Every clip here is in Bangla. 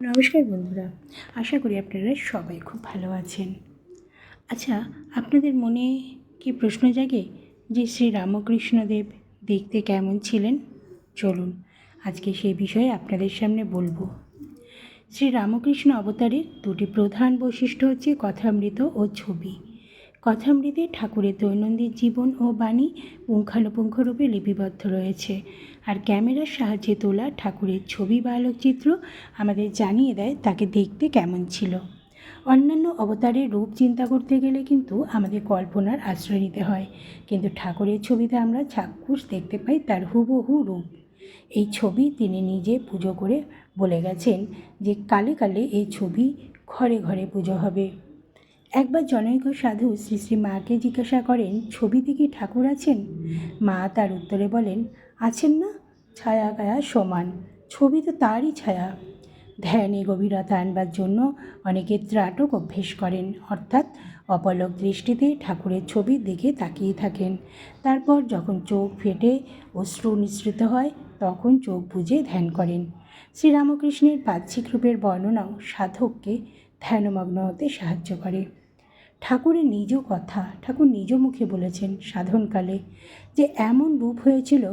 নমস্কার বন্ধুরা, আশা করি আপনারা সবাই খুব ভালো আছেন। আচ্ছা আপনাদের মনে কি প্রশ্ন জাগে যে শ্রী রামকৃষ্ণদেব দেখতে কেমন ছিলেন? চলুন, আজকে সেই বিষয়ে আপনাদের সামনে বলব। শ্রী রামকৃষ্ণ অবতারের দুটি প্রধান বৈশিষ্ট্য হচ্ছে কথামৃত ও ছবি। কথামৃতে ঠাকুরের দৈনন্দিন জীবন ও বাণী পুঙ্খানুপুঙ্খরূপে লিপিবদ্ধ রয়েছে। আর ক্যামেরার সাহায্যে তোলা ঠাকুরের ছবি বা আলোকচিত্র আমাদের জানিয়ে দেয় তাকে দেখতে কেমন ছিল। অন্যান্য অবতারের রূপ চিন্তা করতে গেলে কিন্তু আমাদের কল্পনার আশ্রয় নিতে হয়। কিন্তু ঠাকুরের ছবিতে আমরা চাক্ষুষ দেখতে পাই তার হুবহু রূপ। এই ছবি তিনি নিজে পুজো করে বলে গেছেন যে কালে কালে এই ছবি ঘরে ঘরে পুজো হবে। একবার জনৈক সাধু শ্রী শ্রী মাকে জিজ্ঞাসা করেন ছবিতে কি ঠাকুর আছেন? মা তার উত্তরে বলেন, আছেন না, ছায়া গায়া সমান, ছবি তো তারই ছায়া। ধ্যানে গভীরতা আনবার জন্য অনেকে ত্রাটক অভ্যেস করেন, অর্থাৎ অপলক দৃষ্টিতে ঠাকুরের ছবি দেখে তাকিয়ে থাকেন। তারপর যখন চোখ ফেটে অশ্রু নিঃসৃত হয়, তখন চোখ বুজে ধ্যান করেন। শ্রীরামকৃষ্ণের বাহ্যিক রূপের বর্ণনাও সাধককে ধ্যানমগ্ন হতে সাহায্য করে। ঠাকুরের নিজ কথা, ঠাকুর নিজ মুখে বলেছেন সাধনকালে যে এমন রূপ হয়েছিল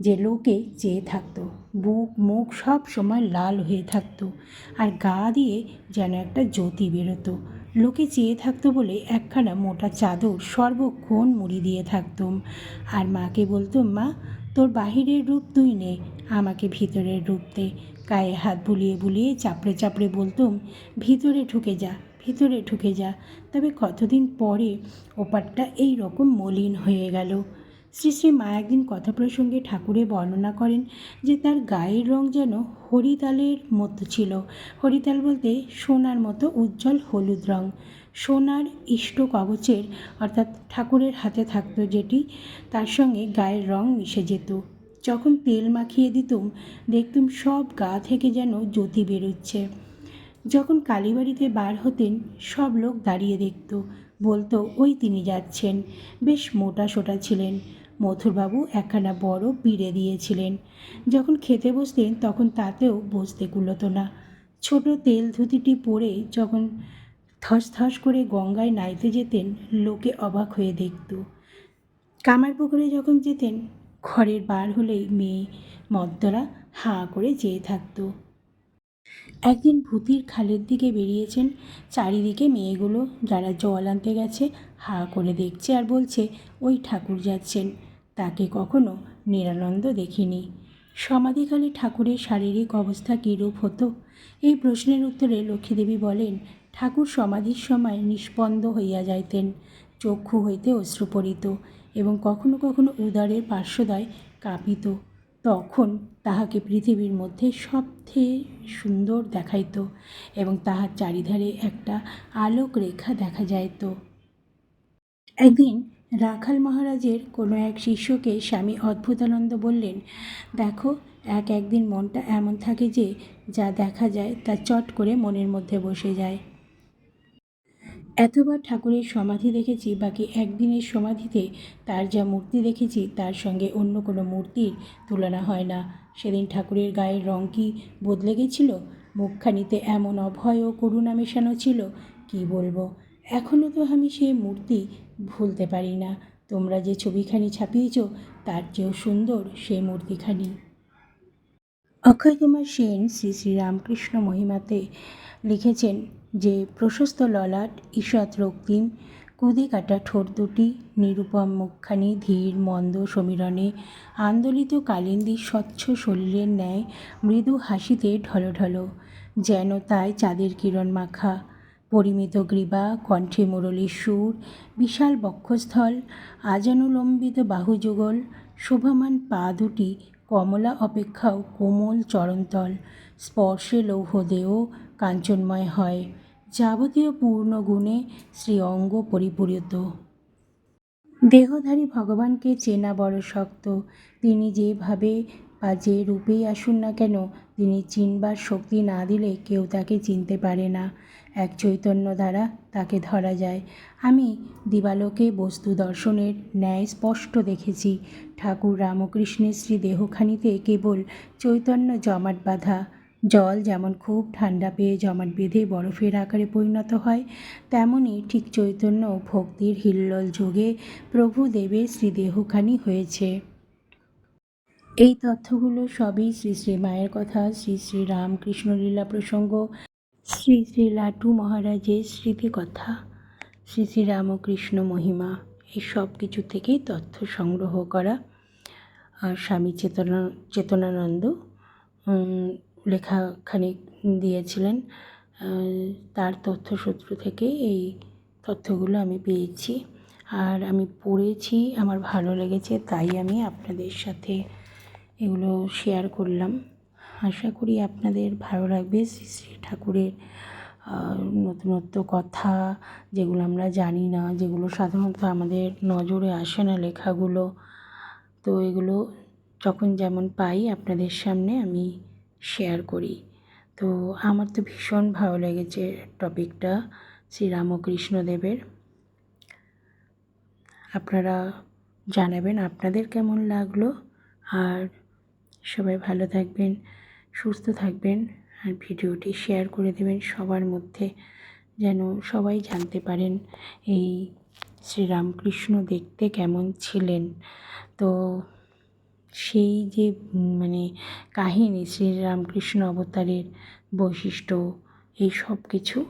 যে লোকে চেয়ে থাকতো। বুক, মুখ সব সময় লাল হয়ে থাকতো আর গা দিয়ে যেন একটা জ্যোতি বেরোতো। লোকে চেয়ে থাকতো বলে একখানা মোটা চাদর সর্বক্ষণ মুড়ি দিয়ে থাকতুম। আর মাকে বলতুম, মা, তোর বাহিরের রূপ তুই নে, আমাকে ভিতরের রূপ দে। গায়ে হাত বুলিয়ে বুলিয়ে চাপড়ে চাপড়ে বলতুম, ভিতরে ঢুকে যা। ভিতরে ঢুকে যা। তবে কতদিন পরে ওপারটা এই রকম মলিন হয়ে গেল। শ্রী শ্রী মা একদিন কথা প্রসঙ্গে ঠাকুরে বর্ণনা করেন যে তার গায়ের রং যেন হরিতালের মতো ছিল। হরিতাল বলতে সোনার মতো উজ্জ্বল হলুদ রং। সোনার ইষ্ট কবচের অর্থাৎ ঠাকুরের হাতে থাকতো যেটি, তার সঙ্গে গায়ের রং মিশে যেত। যখন তেল মাখিয়ে দিতুম, দেখতুম সব গা থেকে যেন জ্যোতি বেরোচ্ছে। যখন কালীবাড়িতে বার হতেন, সব লোক দাঁড়িয়ে দেখত। বলতো, ওই তিনি যাচ্ছেন। বেশ মোটা সোটা ছিলেন। মথুরবাবু একখানা বড় পিড়ে দিয়েছিলেন। যখন খেতে বসতেন, তখন তাতেও বসতে কুলোতো না। ছোট তেল ধুতিটি পরে যখন থস থস করে গঙ্গায় নাইতে যেতেন, লোকে অবাক হয়ে দেখত। কামার পুকুরে যখন যেতেন, ঘরের বার হলেই মেয়ে মদ্দরা হাঁ করে চেয়ে থাকতো। একদিন ভূতির খালের দিকে বেরিয়েছেন। চারিদিকে মেয়েগুলো, যারা জল আনতে গেছে, হা করে দেখছে আর বলছে, ওই ঠাকুর যাচ্ছেন। তাকে কখনো নিরানন্দ দেখিনি। সমাধিকালে ঠাকুরের শারীরিক অবস্থা কীরূপ হতো? এই প্রশ্নের উত্তরে লক্ষ্মীদেবী বলেন, ঠাকুর সমাধির সময় নিষ্পন্দ হইয়া যাইতেন, চক্ষু হইতে অশ্রুপরিত এবং কখনো কখনো উদারের পার্শ্বদয় কাঁপিত। তখন তাহাকে পৃথিবীর মধ্যে সবথেকে সুন্দর দেখাইত এবং তাহার চারিধারে একটা আলোক রেখা দেখা যাইত। একদিন রাখাল মহারাজের কোনো এক শিষ্যকে স্বামী অদ্ভুতানন্দ বললেন, দেখো এক একদিন মনটা এমন থাকে যে, যা দেখা যায় তা চট করে মনের মধ্যে বসে যায়। এতবার ঠাকুরের সমাধি দেখেছি, বাকি একদিনের সমাধিতে তার যা মূর্তি দেখেছি, তার সঙ্গে অন্য কোনো মূর্তির তুলনা হয় না। সেদিন ঠাকুরের গায়ের রং কি বদলে গেছিল? মুখখানিতে এমন অভয় ও করুণা মেশানো ছিল? কি বলব? এখনও তো আমি সে মূর্তি ভুলতে পারি না। তোমরা যে ছবিখানি ছাপিয়েছ, তার চেয়েও সুন্দর সেই মূর্তিখানি। অক্ষয় কুমার সেন শ্রী শ্রী রামকৃষ্ণ মহিমাতে লিখেছেন যে, প্রশস্ত ললাট, ঈষৎ রক্তিম, কুদে কাটা ঠোঁট দুটি, নিরুপম মুখখানি, ধীর, মন্দ সমীরণে, আন্দোলিত কালিন্দী, স্বচ্ছ শরীরের ন্যায়, মৃদু হাসিতে ঢলঢল, যেন তাই চাঁদের কিরণ মাখা, পরিমিত গ্রীবা কণ্ঠে মুরলীর সুর, বিশাল বক্ষস্থল, আজানুলম্বিত বাহুযুগল, শোভামান পা দুটি কমলা অপেক্ষাও কোমল চরণতল, স্পর্শে লৌহ দেহ কাঞ্চনময় হয়, যাবতীয় পূর্ণ গুণে শ্রী অঙ্গ পরিপূরিত। দেহধারী ভগবানকে চেনা বড় শক্ত, তিনি যেভাবে বা যে রূপেই আসুন না কেন, তিনি চিনবার শক্তি না দিলে কেউ তাকে চিনতে পারে না। এক চৈতন্য দ্বারা তাকে ধরা যায়। আমি দিবালোকে বস্তু দর্শনের ন্যায় স্পষ্ট দেখেছি। ঠাকুর রামকৃষ্ণের শ্রী দেহখানিতে কেবল চৈতন্য জমাট বাঁধা। জল যেমন খুব ঠান্ডা পেয়ে জমাট বেঁধে বরফের আকারে পরিণত হয় তেমনই ঠিক চৈতন্য ভক্তির হিল্লোল যোগে প্রভু দেবের শ্রীদেহখানি হয়েছে। এই তথ্যগুলো সবই শ্রী শ্রী মায়ের কথা, শ্রী শ্রী রামকৃষ্ণ লীলা প্রসঙ্গ, শ্রী শ্রী লাটু মহারাজের স্মৃতি কথা শ্রী শ্রী রামকৃষ্ণ মহিমা, এই সব কিছু থেকেই তথ্য সংগ্রহ করা। স্বামী চেতনা, চেতনানন্দ লেখাখানি দিয়েছিলেন। তার তথ্যসূত্র থেকে এই তথ্যগুলো আমি পেয়েছি। আর আমি পড়েছি, আমার ভালো লেগেছে, তাই আমি আপনাদের সাথে এগুলো শেয়ার করলাম। আশা করি আপনাদের ভালো লাগবে। শ্রী শ্রী ঠাকুরের নতুনত্ব কথা, যেগুলো আমরা জানি না, যেগুলো সাধারণত আমাদের নজরে আসে না লেখাগুলো। তো এগুলো যখন যেমন পাই আপনাদের সামনে আমি শেয়ার করি। তো আমার তো ভীষণ ভালো লেগেছে টপিকটা শ্রীরামকৃষ্ণদেবের আপনারা জানাবেন আপনাদের কেমন লাগল। আর সবাই ভালো থাকবেন, সুস্থ থাকবেন আর ভিডিওটি শেয়ার করে দেবেন সবার মধ্যে যেন সবাই জানতে পারেন এই শ্রীরামকৃষ্ণ দেখতে কেমন ছিলেন। তো সেই যে মানে কাহিনী শ্রীরামকৃষ্ণ অবতারের বৈশিষ্ট্য, এই সব কিছু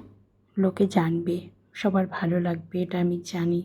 লোকে জানবে। সবার ভালো লাগবে এটা আমি জানি।